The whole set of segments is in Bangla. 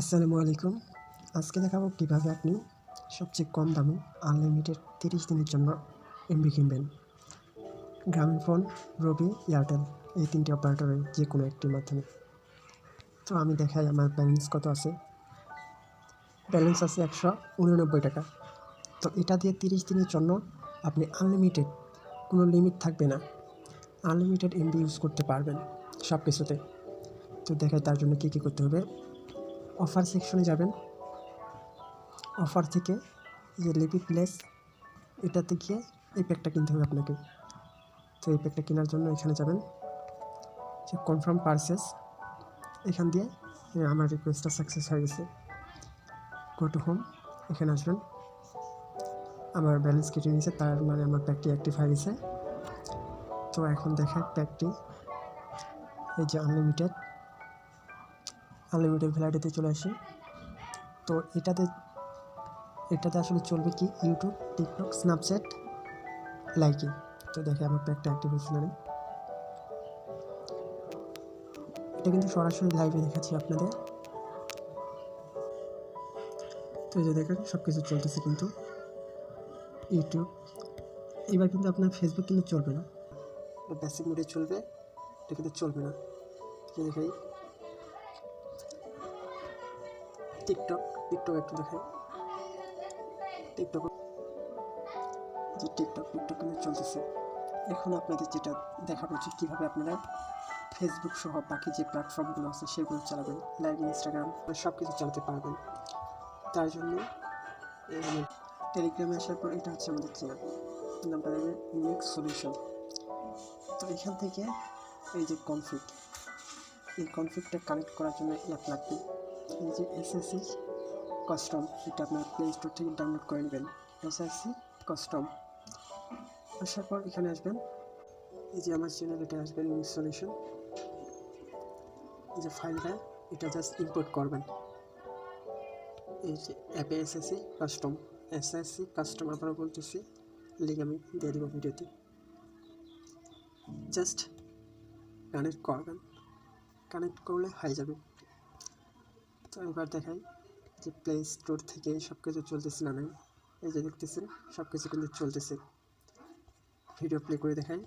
আসসালামু আলাইকুম। আজকে দেখাবো কীভাবে আপনি সবচেয়ে কম দামে আনলিমিটেড তিরিশ দিনের জন্য এমবি কিনবেন। গ্রামীণ ফোন রবি এয়ারটেল এই তিনটি অপারেটরের যে কোনো একটির মাধ্যমে। তো আমি দেখাই আমার ব্যালেন্স কত আছে। ব্যালেন্স আছে একশো উননব্বই টাকা। তো এটা দিয়ে তিরিশ দিনের জন্য আপনি আনলিমিটেড কোনো লিমিট থাকবে না। আনলিমিটেড এমবি ইউজ করতে পারবেন সব কিছুতে তো দেখাই তার জন্য কী কী করতে হবে। অফার সেকশনে যাবেন। অফার থেকে যে লিপি প্লেস এটাতে গিয়ে এই প্যাকটা কিনতে হবে আপনাকে। তো এই প্যাকটা কেনার জন্য এখানে যাবেন। যে কনফার্ম পারচেস এখান দিয়ে আমার রিকোয়েস্টটা সাকসেস হয়ে গেছে। গো টু হোম এখানে আসবেন। আমার ব্যালেন্স কেটে নিয়েছে, তার মানে আমার প্যাকটি অ্যাক্টিভ হয়ে গেছে। তো এখন দেখায় প্যাকটি এই যে আনলিমিটেড আনলিমিটেড ভ্যালিডিতে চলে আসি। তো এটাতে এটাতে আসলে চলবে কি? ইউটিউব টিকটক স্ন্যাপচ্যাট লাইকি তো দেখে আমার প্যাকটা অ্যাক্টিভ হয়েছে না এটা কিন্তু সরাসরি লাইভে দেখাচ্ছি আপনাদের। তো যে দেখেন সব কিছু চলতেছে কিন্তু। ইউটিউব এবার কিন্তু আপনার ফেসবুক কিন্তু চলবে না। বেসিক মোডে চলবে, এটা কিন্তু চলবে না। দেখাই টিকটক টিকটক একটু দেখাই। টিকটক যে টিকটক টিকটক কিন্তু চলতেছে। এখন আপনাদের যেটা দেখানো উচিত, কীভাবে আপনারা ফেসবুক সহ বাকি যে প্ল্যাটফর্মগুলো আছে, সেগুলো চালাবেন লাইভ ইনস্টাগ্রাম সব কিছু চালাতে পারবেন। তার জন্য টেলিগ্রামে আসার পর এটা হচ্ছে আমাদের চ্যানেল নামটা দেবে ইউনিক সলিউশন তো এখান থেকে এই যে কনফিগ এই কনফিগটা কানেক্ট করার জন্য অ্যাপ লাগবে। এই যে এসএসসি কাস্টম, এটা আপনার প্লে স্টোর থেকে ডাউনলোড করে নেবেন। SSC custom. আসার পর এখানে আসবেন। এই যে আমার চ্যানেল এটা আসবেন ইনস্টলেশন এই যে ফাইলটা এটা জাস্ট ইম্পোর্ট করবেন। এই যে অ্যাপে এসএসসি কাস্টম। এসএসসি কাস্টম আবারও বলতেছি লিঙ্ক আমি দিয়ে দেবো ভিডিওতে। জাস্ট কানেক্ট করবেন। কানেক্ট করলে হয়ে যাবে। তো এবার দেখাই যে প্লে স্টোর থেকে সব কিছু চলতেছে না নাই। এই যে দেখতেছেন সব কিছু কিন্তু চলতেছে। ভিডিও প্লে করে দেখাই।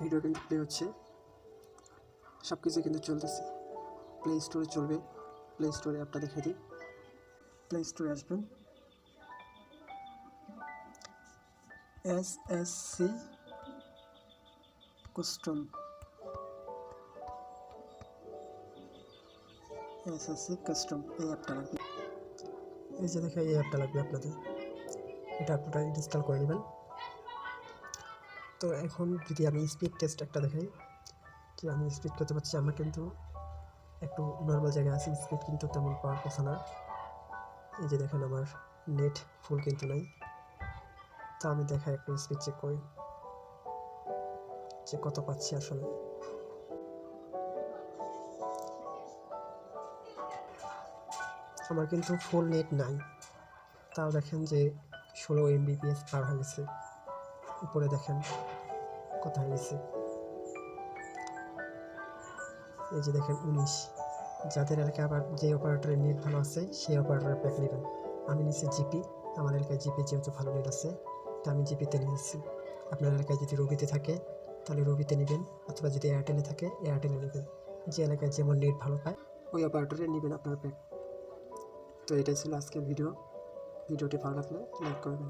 ভিডিও কিন্তু প্লে হচ্ছে। সব কিছু কিন্তু চলতেছে। প্লে স্টোরে চলবে। প্লে স্টোরে অ্যাপটা দেখে দিই। প্লে স্টোরে আসবেন। S S C custom SSC custom এই অ্যাপটা লাগবে। এই যে দেখে এই অ্যাপটা লাগবে আপনাদের। এটা আপনারা ইনস্টল করে নেবেন। তো এখন যদি আমি স্পিড টেস্ট একটা দেখাই, যে আমি স্পিড করতে পারছি, আমার কিন্তু একটু নর্মাল জায়গায় আছি স্পিড কিন্তু তেমন পাওয়ার কথা না। এই যে দেখেন, আমার নেট ফুল কিন্তু নাই। তো আমি দেখাই, একটু স্পিড চেক করি। যে কত পাচ্ছি আসলে। আমার কিন্তু ফুল নেট নাই। তাও দেখেন যে ষোলো এমবিপিএস পার হয়ে গেছে। উপরে দেখেন কত হয়ে গেছে। এই যে দেখেন উনিশ। যাদের এলাকায় আবার যে অপারেটরের নেট ভালো আছে, সেই অপারেটরের প্যাক নেবেন। আমি নিচ্ছি জিপি আমার এলাকায় জিপি যেহেতু ভালো নেট আছে, তা আমি জিপিতে নিয়েছি। আপনার এলাকায় যদি রবিতে থাকে, তাহলে রবিতে নেবেন, অথবা যদি এয়ারটেলে থাকে এয়ারটেলে নেবেন। যে এলাকায় যেমন নেট ভালো পায়, ওই অপারেটরে নেবেন আপনার প্যাক তো এটাই ছিল আজকের ভিডিও। ভিডিওটি ভালো লাগলে লাইক করবেন।